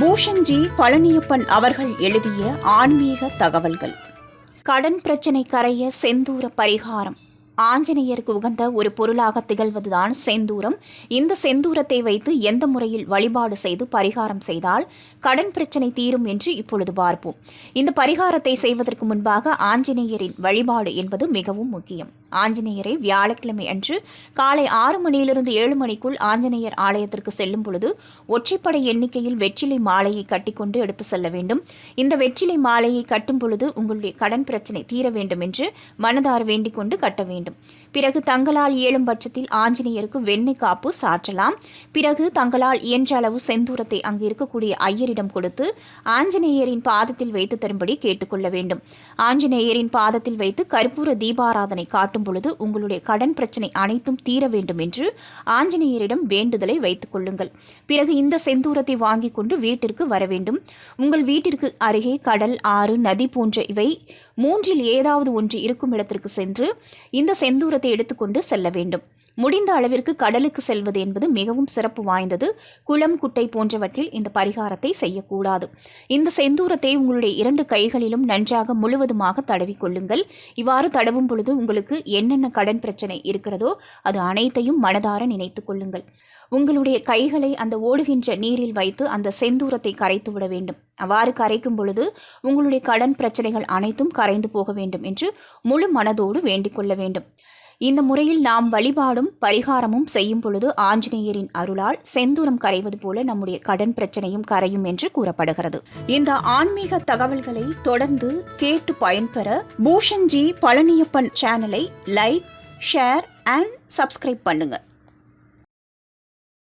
பூஷன்ஜி பழனியப்பன் அவர்கள் எழுதிய ஆன்மீக தகவல்கள். கடன் பிரச்சனை கரைய செந்தூர பரிகாரம். ஆஞ்சநேயருக்கு உகந்த ஒரு பொருளாக திகழ்வதுதான் செந்தூரம். இந்த செந்தூரத்தை வைத்து எந்த முறையில் வழிபாடு செய்து பரிகாரம் செய்தால் கடன் பிரச்சனை தீரும் என்று இப்பொழுது பார்ப்போம். இந்த பரிகாரத்தை செய்வதற்கு முன்பாக ஆஞ்சநேயரின் வழிபாடு என்பது மிகவும் முக்கியம். ஆஞ்சநேயரை வியாழக்கிழமை அன்று காலை ஆறு மணியிலிருந்து ஏழு மணிக்குள் ஆஞ்சநேயர் ஆலயத்திற்கு செல்லும் பொழுது ஒற்றைப்படை எண்ணிக்கையில் வெற்றிலை மாலையை கட்டிக்கொண்டு எடுத்து செல்ல வேண்டும். இந்த வெற்றிலை மாலையை கட்டும் பொழுது உங்களுடைய கடன் பிரச்சனை தீர வேண்டும் என்று மனதார் வேண்டிக் கொண்டு கட்ட வேண்டும். பிறகு தங்களால் இயலும் பட்சத்தில் ஆஞ்சநேயருக்கு வெண்ணெய் காப்பு சாற்றலாம். பிறகு தங்களால் இயன்ற அளவு செந்தூரத்தை அங்கு இருக்கக்கூடிய ஐயரிடம் கொடுத்து ஆஞ்சநேயரின் பாதத்தில் வைத்து தரும்படி கேட்டுக்கொள்ள வேண்டும். ஆஞ்சநேயரின் பாதத்தில் வைத்து கற்பூர தீபாராதனை காட்டும் பொழுது உங்களுடைய கடன் பிரச்சனை அனைத்தும் தீர வேண்டும் என்று ஆஞ்சநேயரிடம் வேண்டுதலை வைத்துக் கொள்ளுங்கள். பிறகு இந்த செந்தூரத்தை வாங்கி கொண்டு வீட்டிற்கு வர வேண்டும். உங்கள் வீட்டிற்கு அருகே கடல் ஆறு நதி போன்ற இவை மூன்றில் ஏதாவது ஒன்று இருக்கும் இடத்திற்கு சென்று இந்த செந்தூரத்தை எடுத்துக்கொண்டு செல்ல வேண்டும். முடிந்த அளவிற்கு கடலுக்கு செல்வது என்பது மிகவும் சிறப்பு வாய்ந்தது. குளம் குட்டை போன்றவற்றில் இந்த பரிகாரத்தை செய்யக்கூடாது. இந்த செந்தூரத்தை உங்களுடைய இரண்டு கைகளிலும் நன்றாக முழுவதுமாக தடவிக்கொள்ளுங்கள் இவ்வாறு தடவும் பொழுது உங்களுக்கு என்னென்ன கடன் பிரச்சனை இருக்கிறதோ அது அனைத்தையும் மனதார நினைத்து கொள்ளுங்கள். உங்களுடைய கைகளை அந்த ஓடுகின்ற நீரில் வைத்து அந்த செந்தூரத்தை கரைத்து விட வேண்டும். அவ்வாறு கரைக்கும் பொழுது உங்களுடைய கடன் பிரச்சனைகள் அனைத்தும் கரைந்து போக வேண்டும் என்று முழு மனதோடு வேண்டிக் கொள்ள வேண்டும். இந்த முறையில் நாம் வழிபாடும் பரிகாரமும் செய்யும் பொழுது ஆஞ்சநேயரின் அருளால் செந்தூரம் கரைவது போல நம்முடைய கடன் பிரச்சனையும் கரையும் என்று கூறப்படுகிறது. இந்த ஆன்மீக தகவல்களை தொடர்ந்து கேட்டு பயன்பெற பூஷன்ஜி பழனியப்பன் சேனலை லைக் ஷேர் அண்ட் சப்ஸ்கிரைப் பண்ணுங்கள்